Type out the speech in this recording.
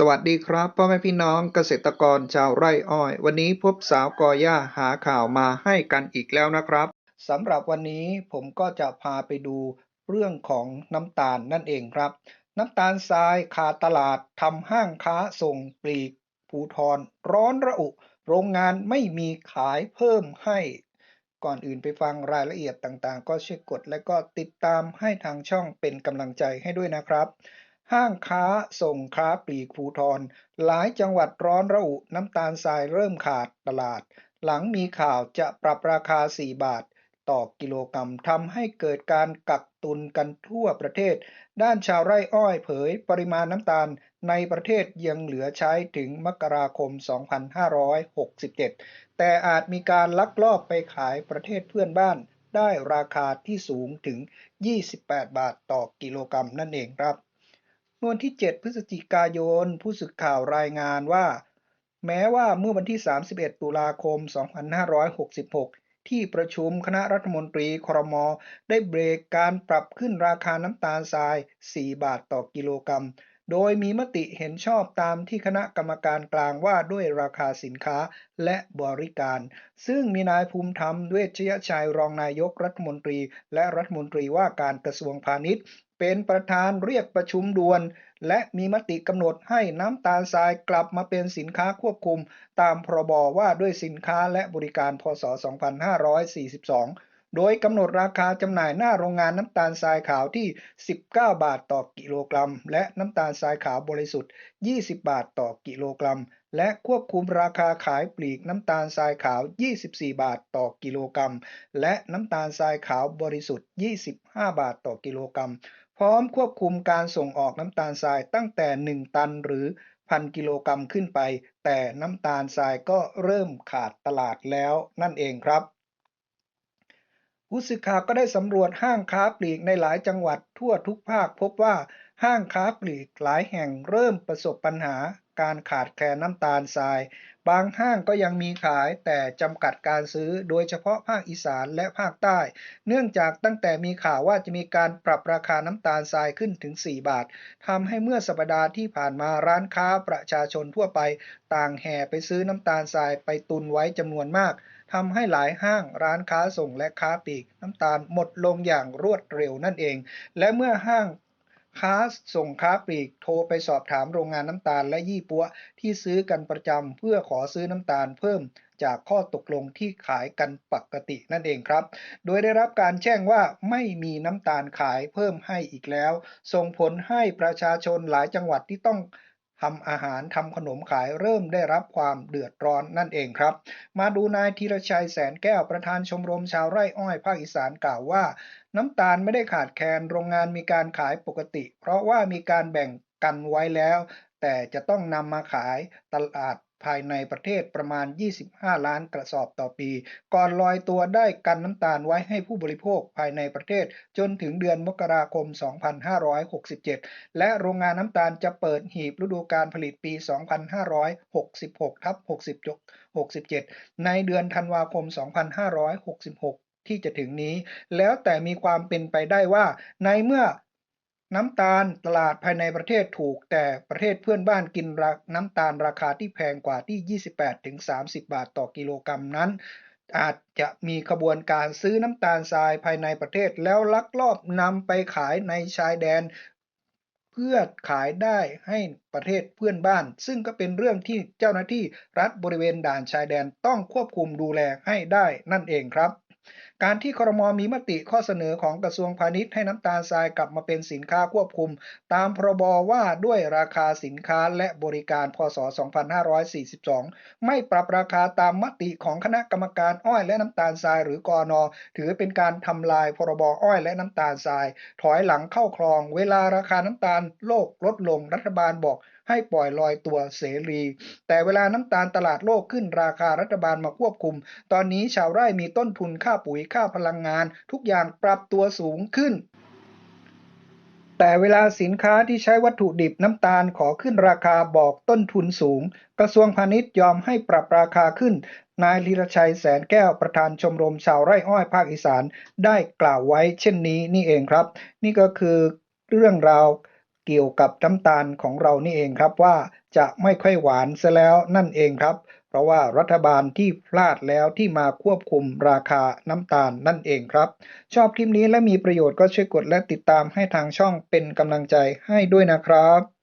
สวัสดีครับพ่อแม่พี่น้องเกษตรกรชาวไร่อ้อย วันนี้พบสาวกอหญ้าหาข่าวมาให้กันอีกแล้วนะครับสำหรับวันนี้ผมก็จะพาไปดูเรื่องของน้ำตาลนั่นเองครับ น้ำตาลทรายขาดตลาดทำห้างค้าส่งปลีกภูทรร้อนระอุ โรงงานไม่มีขายเพิ่มให้ ก่อนอื่นไปฟังรายละเอียดต่างๆ ก็ช่วยกดและก็ติดตามให้ทางช่องเป็นกำลังใจให้ด้วยนะครับ ห้างค้าส่งค้าปลีกภูทร หลายจังหวัดร้อนระอุน้ำตาลทรายเริ่มขาดตลาด หลังมีข่าวจะปรับราคา 4 บาท ต่อกิโลกรัมทำให้เกิดการกักตุนกันทั่วประเทศ ด้านชาวไร่อ้อยเผยปริมาณน้ำตาลในประเทศยังเหลือใช้ถึงมกราคม 2567 แต่อาจมีการลักลอบไปขายประเทศเพื่อนบ้าน ได้ราคาที่สูงถึง 28 บาทต่อกิโลกรัมนั่นเองครับ เมื่อวันที่ 7 พฤศจิกายน ผู้สื่อข่าวรายงานว่า แม้ว่าเมื่อวันที่ 31 ตุลาคม 2566 ที่ประชุมคณะรัฐมนตรีครม ได้เบรกการปรับขึ้นราคาน้ำตาลทราย 4 บาทต่อกิโลกรัม โดยมีมติเห็นชอบตามที่คณะกรรมการกลางว่าด้วยราคาสินค้าและบริการ ซึ่งมีนายภูมิธรรมเวชยชัยรองนายกรัฐมนตรี และรัฐมนตรีว่าการกระทรวงพาณิชย์ เป็นประธานเรียกประชุมด่วน และมีมติกำหนดให้น้ำตาลทรายกลับมาเป็นสินค้าควบคุม ตามพรบว่าด้วยสินค้าและบริการพศ 2542 โดยกำหนดราคาจำหน่ายหน้าโรงงานน้ำตาลทรายขาวที่ 19 บาทต่อกิโลกรัม และน้ำตาลทรายขาวบริสุทธิ์ 20 บาทต่อกิโลกรัม และควบคุมราคาขายปลีกน้ำตาลทรายขาว 24 บาทต่อกิโลกรัม และน้ำตาลทรายขาวบริสุทธิ์ 25 บาทต่อกิโลกรัม พร้อมควบคุมการส่งออกน้ำตาลทรายตั้งแต่ 1 ตันหรือพันกิโลกรัมขึ้นไป แต่น้ำตาลทรายก็เริ่มขาดตลาดแล้วนั่นเองครับ ผู้สื่อข่าวก็ได้สำรวจห้างค้าปลีกในหลายจังหวัดทั่วทุกภาคพบว่า ห้างค้าปลีกหลายแห่งเริ่มประสบปัญหาการขาดแคลนน้ำตาลทราย บางห้างก็ยังมีขายแต่จำกัดการซื้อโดยเฉพาะภาคอีสานและภาคใต้ เนื่องจากตั้งแต่มีข่าวว่าจะมีการปรับราคาน้ำตาลทรายขึ้นถึง 4 บาททำให้เมื่อสัปดาห์ที่ผ่านมาร้านค้าประชาชนทั่วไป ต่างแห่ไปซื้อน้ำตาลทรายไปตุนไว้จำนวนมากทำให้หลายห้างร้านค้าส่งและค้าปลีกน้ำตาลหมดลงอย่างรวดเร็วนั่นเอง และเมื่อห้าง ค้าส่งค้าปลีกโทรไปสอบถามโรงงานน้ำตาลและยี่ปัวที่ซื้อกันประจำเพื่อขอซื้อน้ำตาลเพิ่มจากข้อตกลงที่ขายกันปกตินั่นเองครับ โดยได้รับการแจ้งว่าไม่มีน้ำตาลขายเพิ่มให้อีกแล้ว ส่งผลให้ประชาชนหลายจังหวัดที่ต้อง ทำอาหารทำขนมขายเริ่มได้รับความเดือดร้อนนั่นเองครับ มาดูนายธีรชัยแสนแก้วประธานชมรมชาวไร่อ้อยภาคอีสานกล่าวว่า น้ำตาลไม่ได้ขาดแคลนโรงงานมีการขายปกติ เพราะว่ามีการแบ่งกันไว้แล้ว แต่จะต้องนำมาขายตลาด ภายในประเทศประมาณ 25 ล้านกระสอบต่อปี ก่อนลอยตัวได้กันน้ำตาลไว้ให้ผู้บริโภคภายในประเทศจนถึงเดือนมกราคม 2567 และโรงงานน้ำตาลจะเปิดหีบฤดูการผลิตปี 2566ทับ67 ในเดือนธันวาคม 2566 ที่จะถึงนี้ แล้วแต่มีความเป็นไปได้ว่าในเมื่อ น้ำตาลตลาดภายในประเทศถูก แต่ประเทศเพื่อนบ้านกินน้ำตาลราคาที่แพงกว่าที่ 28-30 บาทต่อกิโลกรัมนั้น อาจจะมีขบวนการซื้อน้ำตาลทรายภายในประเทศแล้วลักลอบนำไปขายในชายแดน เพื่อขายได้ให้ประเทศเพื่อนบ้าน ซึ่งก็เป็นเรื่องที่เจ้าหน้าที่รัฐบริเวณด่านชายแดนต้องควบคุมดูแลให้ได้นั่นเองครับ การที่ครมมีมติข้อเสนอของกระทรวงพาณิชย์ให้น้ำตาลทรายกลับมาเป็นสินค้าควบคุม ตามพรบว่าด้วยราคาสินค้าและบริการพศ 2542 ไม่ปรับราคาตามมติของคณะกรรมการอ้อยและน้ำตาลทรายหรือกอนอถือเป็นการทำลายพรบอ้อยและน้ำตาลทราย ถอยหลังเข้าคลอง เวลาราคาน้ำตาลโลกลดลงรัฐบาลบอก ให้ปล่อยลอยตัวเสรี แต่เวลาน้ำตาลตลาดโลกขึ้นราคารัฐบาลมาควบคุม ตอนนี้ชาวไร่มีต้นทุนค่าปุ๋ยค่าพลังงาน ทุกอย่างปรับตัวสูงขึ้นแต่เวลาสินค้าที่ใช้วัตถุดิบน้ำตาลขอขึ้นราคาบอกต้นทุนสูง กระทรวงพาณิชย์ยอมให้ปรับราคาขึ้น นายลีรชัยแสนแก้วประธานชมรมชาวไร่อ้อยภาคอีสานได้กล่าวไว้เช่นนี้นี่เองครับ นี่ก็คือเรื่องราว เกี่ยวกับน้ำตาลของเรานี่เองครับว่าจะไม่ค่อยหวานซะแล้วนั่นเองครับ เพราะว่ารัฐบาลที่พลาดแล้วที่มาควบคุมราคาน้ำตาลนั่นเองครับ ชอบคลิปนี้และมีประโยชน์ก็ช่วยกดและติดตามให้ทางช่องเป็นกำลังใจให้ด้วยนะครับ